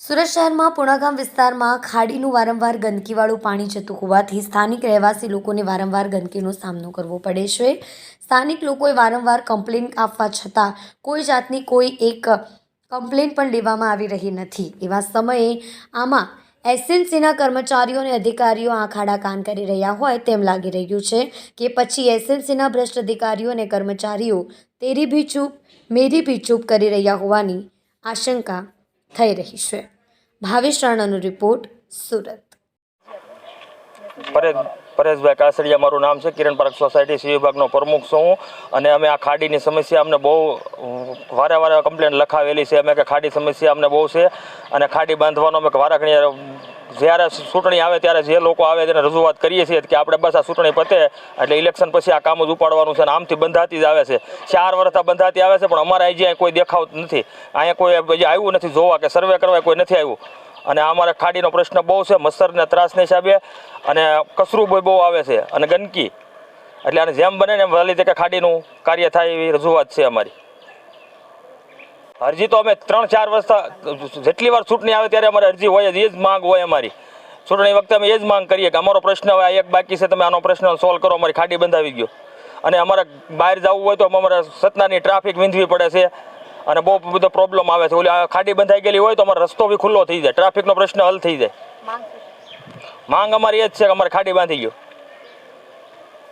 સુરત શહેરમાં પુણાગામ વિસ્તારમાં ખાડીનું વારંવાર ગંદકીવાળું પાણી જતું હોવાથી સ્થાનિક રહેવાસી લોકોને વારંવાર ગંદકીનો સામનો કરવો પડે છે. સ્થાનિક લોકોએ વારંવાર કમ્પ્લેન આપવા છતાં કોઈ જાતની કોઈ એક કમ્પ્લેન પણ લેવામાં આવી રહી નથી. એવા સમયે આમાં એસએનસીના કર્મચારીઓ અને અધિકારીઓ આંખાડા કાન કરી રહ્યા હોય તેમ લાગી રહ્યું છે કે પછી એસએનસીના ભ્રષ્ટ અધિકારીઓ અને કર્મચારીઓ તેરી ભી ચૂપ, મેરી ભી ચૂપ કરી રહ્યા હોવાની આશંકા થઈ રહી છે. ભાવેશ રાણાનો રિપોર્ટ સુરત. પરેશભાઈ કાસડિયા મારું નામ છે. કિરણ પાર્ક સોસાયટી સી વિભાગનો પ્રમુખ છું. અને અમે આ ખાડીની સમસ્યા અમને બહુ વારે વારે કમ્પ્લેન લખાવેલી છે. અમે કે ખાડી સમસ્યા અમને બહુ છે. અને ખાડી બાંધવાનો અમે વારાઘણી જ્યારે ચૂંટણી આવે ત્યારે જે લોકો આવે તેને રજૂઆત કરીએ છીએ કે આપણે બસ આ ચૂંટણી પતે, એટલે ઇલેક્શન પછી આ કામ જ ઉપાડવાનું છે અને આમથી બંધાતી જ આવે છે. ચાર વર્ષ બંધાતી આવે છે, પણ અમારે અહીં કોઈ દેખાવ નથી. અહીંયા કોઈ આવ્યું નથી જોવા કે સર્વે કરવા કોઈ નથી આવ્યું. અને અમારે ખાડીનો પ્રશ્ન બહુ છે, મચ્છરને ત્રાસને હિસાબે અને કસરું બહુ આવે છે, અને ગંદકી. એટલે આને જેમ બને એમ વહેલી તકે ખાડીનું કાર્ય થાય એવી રજૂઆત છે અમારી. અરજી તો અમે ત્રણ ચાર વર્ષ જેટલી વાર ચૂંટણી આવે ત્યારે અમારે અરજી હોય જ, એ જ માંગ હોય અમારી. ચૂંટણી વખતે અમે એ જ માંગ કરીએ કે અમારો પ્રશ્ન હવે એક બાકી છે, તમે આનો પ્રશ્ન સોલ્વ કરો, અમારી ખાડી બંધાવી ગયો અને અમારે બહાર જવું હોય તો અમારે સતનાની ટ્રાફિક વીંધવી પડે છે. અને બહુ બધો પ્રોબ્લેમ આવે છે. ઓલી આ ખાડી બંધાઈ ગયેલી હોય તો અમારો રસ્તો બી ખુલ્લો થઈ જાય. ટ્રાફિકનો પ્રશ્ન હલ થઈ જાય. માંગ અમારી એ જ છે કે અમારે ખાડી બાંધી ગયો.